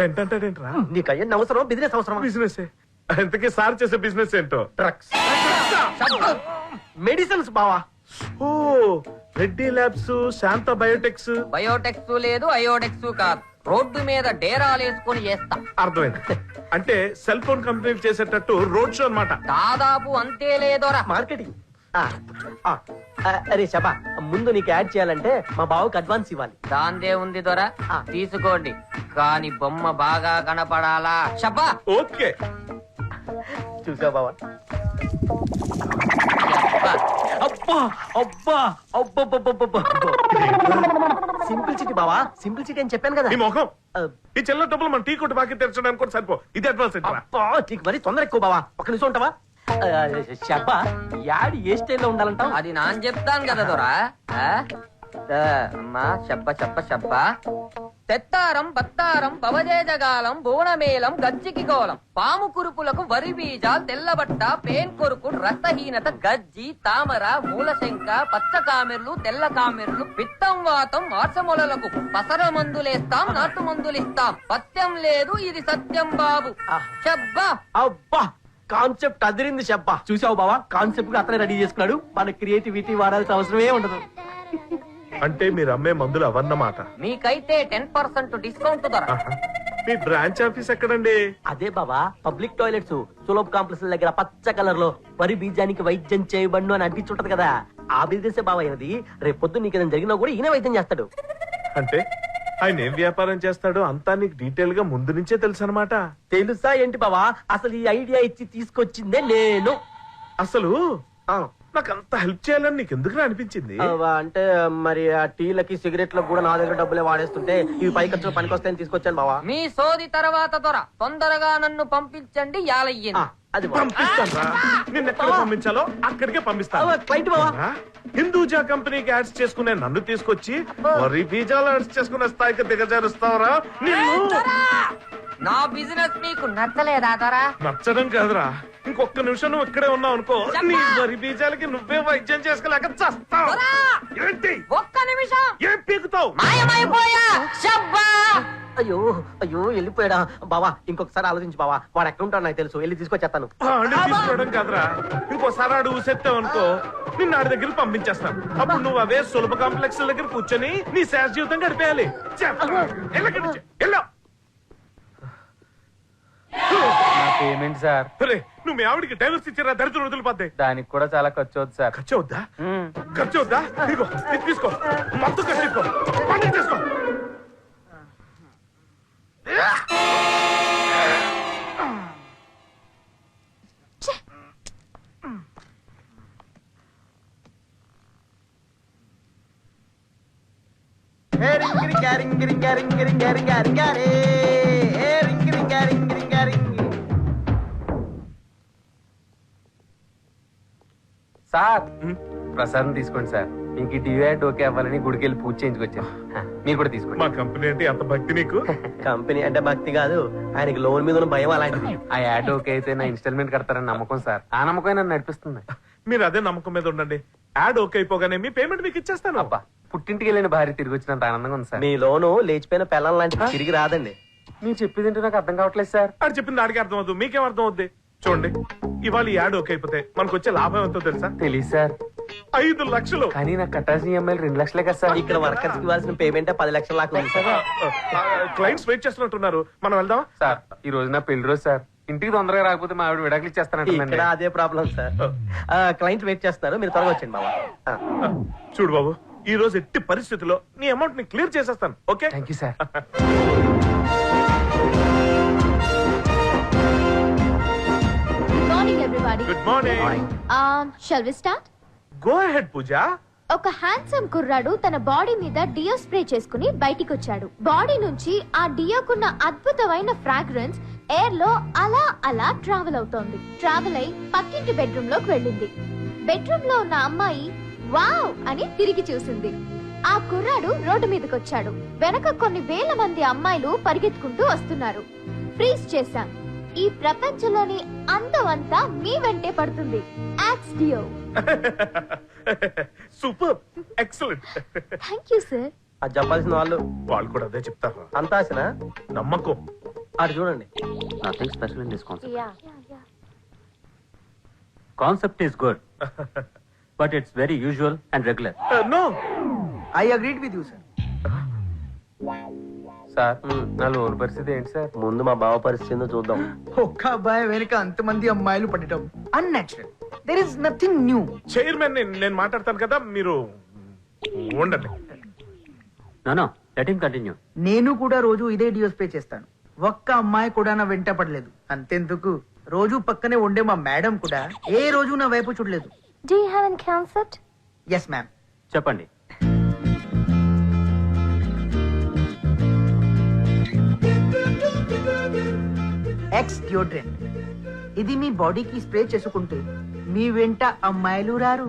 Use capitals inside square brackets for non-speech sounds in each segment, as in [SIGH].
Tent నీకు అయ్యే అవసరం బిజినెస్ అవసరం బిజినెస్ ఇంతకీ సార్ చేసే బిజినెస్ ఏంటో? డ్రగ్స్ మెడిసిన్స్ బావా. ఓ Reddy labs Shantha biotechs. Biotechs లేదు అయోడెక్స్ కాదు. రోడ్డు మీద డేరాలు వేసుకుని చేస్తా. అర్థమైంది. అంటే సెల్ ఫోన్ కంపెనీలు చేసేటట్టు రోడ్ షో అన్నమాట. దాదాపు అంతే లేదోరా. మార్కెటింగ్ అరే శబా ముందు నీకు యాడ్ చేయాలంటే మా బావకి అడ్వాన్స్ ఇవ్వాలి. దాందే ఉంది దొర. ఆ. తీసుకోండి. కాని బొమ్మ బాగా కనపడాలా? షబ్బా ఓకే. చూసా బావా. అబ్బా అబ్బా అబ్బబ్బబ్బబ్బబ్బ. సింప్లిసిటీ బావా సింప్లిసిటీ అని చెప్పాను కదా. ఈ మొఖం ఆ, ఈ చిల్లర డబ్బులు మన టీ కొట్టు బాకీ తెరచడానికి కూడా సరిపో. ఇది అడ్వాన్స్ అబ్బా నీకు మరి తొందర ఎక్కువ బావా. ఒక నిమిషం ఉంటావా? శబ్బా యాడ్ ఏ స్టైల్లో ఉండాలంటావు? అది నాన్ చెప్తాను కదా దొరా. ఆ? అమ్మా చెప్ప చెప్ప చెప్ప. తెత్తారం బత్తారం పవజేజగాలం బోనమేలం గజ్జికి గోలం పాము కురుపులకు వరి బీజాలు తెల్లబట్ట పేన్ కొరుకు రక్తహీనత గజ్జి తామర మూలశంక పచ్చ కామెర్లు తెల్ల కామెర్లు పిత్తం వాతం ఆర్సమొలలకు పసర మందులేస్తాం నాటు మందులిస్తాం. పత్యం లేదు ఇది సత్యం బాబు. ఆహ్. చెబ్బా అబ్బా! కాన్సెప్ట్ అదిరింది శబ్బా చూసావు బావా? కాన్సెప్ట్ అతనే రెడీ చేసుకున్నాడు. మన క్రియేటివిటీ వాడాల్సిన అవసరమే ఉండదు. అంటే మీరు అమ్మే మందులు అవన్నమాట. మీకైతే టెన్ పర్సెంట్ డిస్కౌంట్ ఆహా. మీ బ్రాంచ్ ఆఫీస్ ఎక్కడండి? అదే బాబా పబ్లిక్ టాయిలెట్స్ సులభ్ కాంప్లెక్స్ దగ్గర పచ్చ కలర్లో వరి బీజానికి వైద్యం చేయబడిను అని అనిపించుంటది కదా. ఆ బిజినెస్ బాబా అయినది రేపు పొద్దున్న నీకు ఏదైనా జరిగినా కూడా ఈయన వైద్యం చేస్తాడు. అంటే? ఆయన ఏం వ్యాపారం చేస్తాడో అంతా నీకు డీటెయిల్గా ముందు నుంచే తెలుసు అనమాట తెలుసా ఏంటి బావా? అసలు ఈ ఐడియా ఇచ్చి తీసుకొచ్చిందే నేను. అసలు? ఆ, నాకు అంత హెల్ప్ చేయాలని నీకు ఎందుకు అనిపించింది? ఆ, అంటే మరి ఆ టీలకి సిగరెట్లకు కూడా నా దగ్గర డబ్బులే వాడేస్తుంటే ఇవి పై ఖర్చులు పనికొస్తాయని తీసుకొచ్చాను బావా. మీ సోది తర్వాత దొర. తొందరగా నన్ను పంపించండి యాలయ్యింది అది బావా. పంపిస్తాను రా. నిన్న ఎక్కడ పంపించాలో అక్కడికే పంపిస్తాను. బావా? హిందూజా కంపెనీకి యాడ్స్ చేసుకునే నన్ను తీసుకొచ్చి వరి బీజాలు యాడ్స్ చేసుకునే స్థాయికి దిగజారుస్తావరా? నా బిజినెస్ మీకు నచ్చలేదా దొరా నచ్చడం కాదురా. ఇంకొక నిమిషం నువ్వు ఇక్కడే ఉన్నావు అనుకో. నీ వరి బీజాలకి నువ్వే వైద్యం చేసుకోలేక చస్తావు! ఏంటి? ఒక్క నిమిషం! ఏం పీకుతావు? మాయమైపోయా! అయ్యో అయ్యో వెళ్ళిపోయాడా? బావా ఇంకొకసారి ఆలోచించు బావా. వాడు ఎక్కడ ఉంటాడు నాకు తెలుసు. వెళ్ళి తీసుకొచ్చేస్తాను. తీసుకోవడం కాదురా. ఇంకోసారి అడుగు సెత్తావు అనుకో నిన్ను ఆడి దగ్గర పంపించేస్తాను. అప్పుడు నువ్వు అవే సులభ కాంప్లెక్స్ దగ్గర కూర్చొని నీ శాస జీవితం గడిపేయాలి. Payment sir? నువ్వు మీ ఆవిడికి డైవర్స్ ఇచ్చారా దరిద్రం వదిలిపోద్ది. దానికి కూడా చాలా ఖర్చు అవుతుంది సార్. ఖర్చు అవుద్దా? ఖర్చు అవుద్దా? తీసుకో. మొత్తం ఖర్చు తీసుకో పని తీసుకో సార్. ప్రసాదం తీసుకోండి సార్. ఇంక యాడ్ ఓకే అవ్వాలని గుడికి వెళ్ళి పూజ చేయించుకొచ్చాను. మీరు కూడా తీసుకోండి. మా కంపెనీ అంటే అంత భక్తి నీకు? [LAUGHS] కంపెనీ అంటే భక్తి కాదు ఆయనకి లోన్ మీద ఉన్న భయం అలాంటిది. ఆ యాడ్ ఓకే అయితే నా ఇన్స్టాల్మెంట్ కడతారని నమ్మకం సార్. ఆ నమ్మకం నన్ను నడిపిస్తుంది. మీరు అదే నమ్మకం మీద ఉండండి. యాడ్ ఓకే అయిపోగానే మీ పేమెంట్ మీకు ఇచ్చేస్తాను. అబ్బా పుట్టింటికి వెళ్ళిన భార్య తిరిగి వచ్చినంత ఆనందంగా ఉంది సార్. మీ లోను లేచిపోయిన పిల్లల లాంటిది తిరిగి రాదండి. మీరు చెప్పేది ఏంటో నాకు అర్థం కావట్లేదు సార్. ఆడు చెప్పింది ఆడికి అర్థం అవుతుంది మీకేం అర్థం అవుద్ది చూడండి ఇవాళ ఈ యాడ్ ఓకే అయిపోతే మనకు వచ్చే లాభం ఎంతో తెలుసా? తెలియదు సార్. ఐదు లక్షలు. కానీ నాకు కట్టాల్సిన ఈఎంఐలు రెండు లక్షలే కదా సార్. ఇక్కడ వర్కర్స్కి ఇవ్వాల్సిన పేమెంట్ పది లక్షల లాగా ఉంది సార్. Clients wait చేస్తున్నట్టున్నారు. మనం వెళ్దాం సార్ ఈ రోజు నా పెళ్ళి రోజు సార్. ఇంటికి తొందరగా రాకపోతే మా ఆవిడ విడాకులు ఇక్కడ ఇచ్చేస్తానంటుందండి అదే ప్రాబ్లం సార్. క్లయింట్ వెయిట్ చేస్తున్నారు. మీరు త్వరగా వచ్చండి బాబా చూడు బాబు ఈ రోజు ఎట్టి పరిస్థితిలో నీ అమౌంట్ని క్లియర్ చేసేస్తాను okay? Thank you sir Good morning, everybody. Good morning Um, shall we start? Go ahead Pooja ఒక హ్యాండ్సమ్ కుర్రాడు తన బాడీ మీద డియో స్ప్రే చేసుకుని బయటికి వచ్చాడు బాడీ నుంచి ఆ డియోకున్న అద్భుతమైన ఫ్రాగ్రెన్స్ ఎయిర్లో అలా అలా ట్రావెల్ అవుతోంది. ట్రావెల్ అయి పక్కింటి బెడ్రూమ్లోకి వెళ్ళింది. బెడ్రూమ్లో ఉన్న అమ్మాయి వావ్ అని తిరిగి చూసింది. ఆ కుర్రాడు రోడ్డు మీదకి వచ్చాడు వెనక కొన్ని వేల మంది అమ్మాయిలు పరిగెత్తుకుంటూ వస్తున్నారు. ఫ్రీజ్ చేశాం. ఈ ప్రపంచంలోని అందమంతా మీ వెంటే పడుతుంది. Axe deo super excellent thank you sir అది చెప్పాల్సిన వాళ్ళు. వాళ్ళు కూడా అదే చెప్తారు. అంతాసిన నమ్మకం. అటు చూడండి. Nothing special in this concept concept is good but it's very usual and regular no I agreed with you sir sir. నా లోన్ పరిస్థితి ఏంటి సార్? ముందు మా బావ పరిస్థితి ఏందో చూద్దాం. ఒక్క అబ్బాయి వెనుక అంతమంది అమ్మాయిలు పడటం unnatural there is nothing new chairman నేను మాట్లాడతాను కదా మీరు ఉండండి. No no let him continue నేను కూడా రోజు ఇదే డియోస్ పే చేస్తాను. ఒక్క అమ్మాయి కూడా నా వెంట పడలేదు. అంతెందుకు? రోజు పక్కనే ఉండే మా మేడం కూడా ఏ రోజు నా వైపు చూడలేదు. Do you have an concept yes ma'am చెప్పండి. ఎక్స్ డియోడ్రెంట్ ఇది మీ బాడీకి స్ప్రే చేసుకుంటే మీ వెంట అమ్మాయిలు రారు.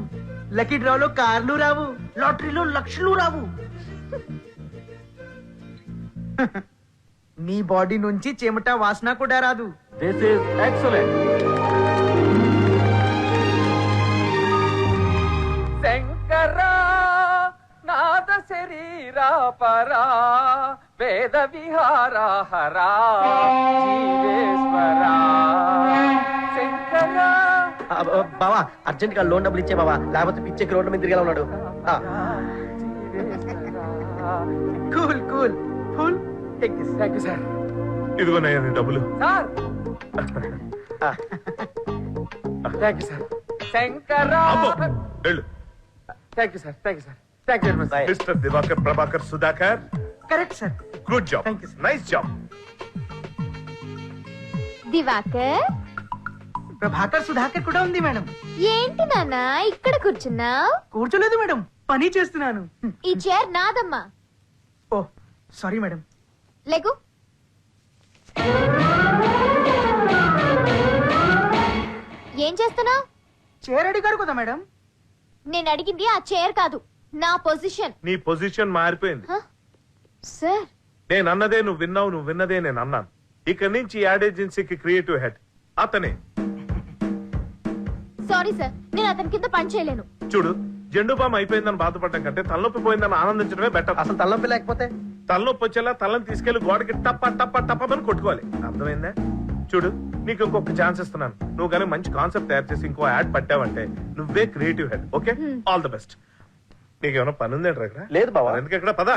లక్కీ డ్రాలో కార్లు రావు. లాటరీలో లక్షలు రావు. మీ బాడీ నుంచి చెమట వాసన కూడా రాదు. దిస్ ఈస్ ఎక్సలెంట్ శంకరా నాద శరీరా పరా వేద విహారా హరా. బావా అర్జెంట్గా లోన్ డబ్బులు ఇచ్చే బావా లేకపోతే పిచ్చెక్కి రోడ్ల మీద తిరిగేలా ఉన్నాడు. ఆ, cool cool. Cool take this thank you sir ఇదిగో నేను డబ్బులు. సార్. థ్యాంక్ యూ సార్ శంకరా. అబ్బో, వెళ్ళు. Thank you sir thank you sir thank you very much Bye. Mister Diwakar Prabhakar Sudhakar correct sir good job you, sir. Nice job Diwakar Prabhakar Sudhakar కూడా ఉంది madam. ఏంటి నాన్న ఇక్కడ కూర్చున్నావు? కూర్చోలేదు మేడం. పని చేస్తున్నాను. ఈ చైర్ నాదమ్మా. ఓ సారీ మేడం. లెగు. ఏం చేస్తున్నావు? చైర్ అడిగారు కదా మేడం. నేను అడిగింది ఆ చైర్ కాదు నా పొజిషన్. నీ పొజిషన్ మారిపోయింది. సార్. నేను అన్నదే నువ్వు విన్నావు నువ్వు విన్నదే నేను అన్నాను. ఇక్కడి నుంచి యాడ్ ఏజెన్సీకి క్రియేటివ్ హెడ్. అతనే. సారీ సార్ నేను అతని కింద పని చేయలేను. చూడు జెండు బామ్ అయిపోయిందని బాధపడడం కంటే తలనొప్పి పోయిందని ఆనందించడమే బెటర్ అసలు తలనొప్పి లేకపోతే? తలనొప్పి వచ్చేలా తలని తీసుకెళ్ళి గోడకి టప్ప టప్ప టప్పమని కొట్టుకోవాలి. అర్థమైందా? చూడు నీకు ఇంకొక ఛాన్స్ ఇస్తున్నాను. నువ్వు కానీ మంచి కాన్సెప్ట్ తయారు చేసి ఇంకో యాడ్ పట్టావంటే నువ్వే creative head okay all the best నీకేమైనా పని ఉందేంట్రా ఇక్కడ? లేదు బావా. ఎందుకు ఇక్కడ? పదా.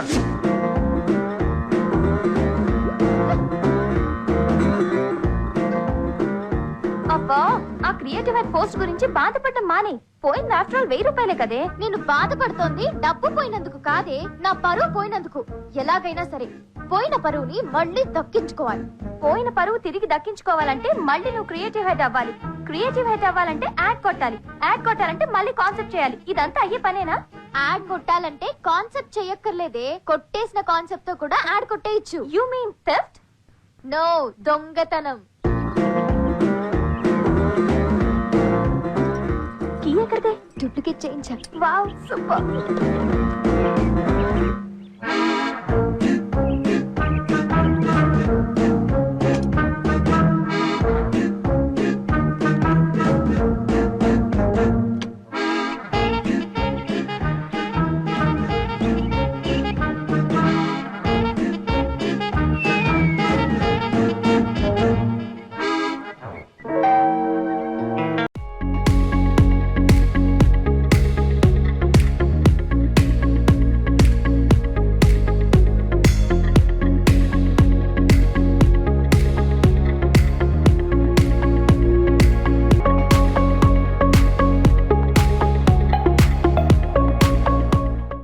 క్రియేటివ్ హెడ్ పోస్ట్ గురించి బాధపడడం మానే. పోయింది ఆఫ్టర్ ఆల్ వెయ్యి రూపాయలే కదే. నేను బాధపడుతోంది డబ్బు పోయినందుకు కాదే నా పరువు పోయినందుకు. ఎలాగైనా సరే పోయిన పరువుని మళ్ళీ దక్కించుకోవాలి. పోయిన పరువు తిరిగి దక్కించుకోవాలంటే మళ్ళీ నువ్వు క్రియేటివ్ హెడ్ అవ్వాలి. క్రియేటివ్ హెడ్ అవ్వాలంటే యాడ్ కొట్టాలి. యాడ్ కొట్టాలంటే మళ్ళీ కాన్సెప్ట్ చేయాలి. ఇదంతా అయ్యే పనేనా? యాడ్ కొట్టాలంటే కాన్సెప్ట్ చేయక్కర్లేదే. కొట్టేసిన కాన్సెప్ట్తో కూడా యాడ్ కొట్టేయచ్చు. యు మీన్ థెఫ్ట్ నో దొంగతనం. కీ ఎక్కడిదే వావ్ సూపర్.